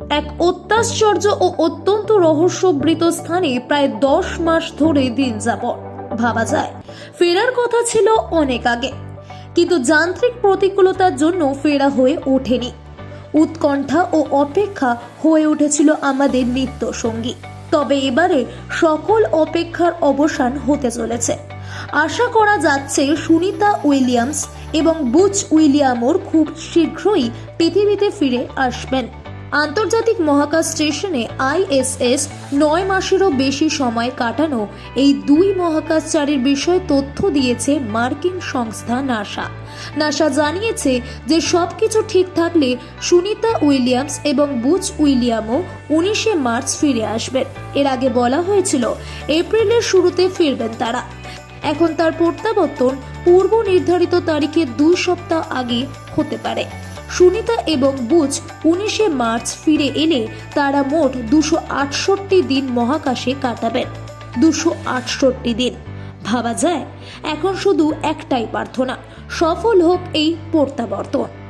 এক অত্যাশ্চর্য ও অত্যন্ত রহস্যবৃত স্থানে প্রায় দশ মাস ধরে দিন যাপন, ভাবা যায়। ফেরার কথা ছিল অনেক আগে। কিন্তু যান্ত্রিক প্রতিকূলতার জন্য ফেরা হয়ে ওঠেনি। উৎকণ্ঠা ও অপেক্ষা হয়ে উঠেছিল আমাদের নিত্য সঙ্গী তবে এবারে সকল অপেক্ষার অবসান হতে চলেছে। আশা করা যাচ্ছে সুনিতা উইলিয়ামস এবং বুচ উইলিয়ামর খুব শীঘ্রই পৃথিবীতে ফিরে আসবেন। আন্তর্জাতিক মহাকাশ স্টেশনে আইএসএস নয় মাসেরও বেশি সময় কাটানো এই দুই মহাকাশচারীর বিষয়ে তথ্য দিয়েছে মার্কিন সংস্থা নাসা। নাসা জানিয়েছে যে সবকিছু ঠিক থাকলে সুনিতা উইলিয়ামস এবং বুচ উইলিয়ামও উনিশে মার্চ ফিরে আসবেন। এর আগে বলা হয়েছিল, এপ্রিলের শুরুতে ফিরবেন তারা। এখন তার প্রত্যাবর্তন পূর্ব নির্ধারিত তারিখে দুই সপ্তাহ আগে হতে পারে। সুনিতা এবং বুচ উনিশে মার্চ ফিরে এলে তারা মোট দুশো আটষট্টি দিন মহাকাশে কাটাবেন। দুশো আটষট্টি দিন। ভাবা যায়, এখন শুধু একটাই প্রার্থনা, সফল হোক এই প্রত্যাবর্তন।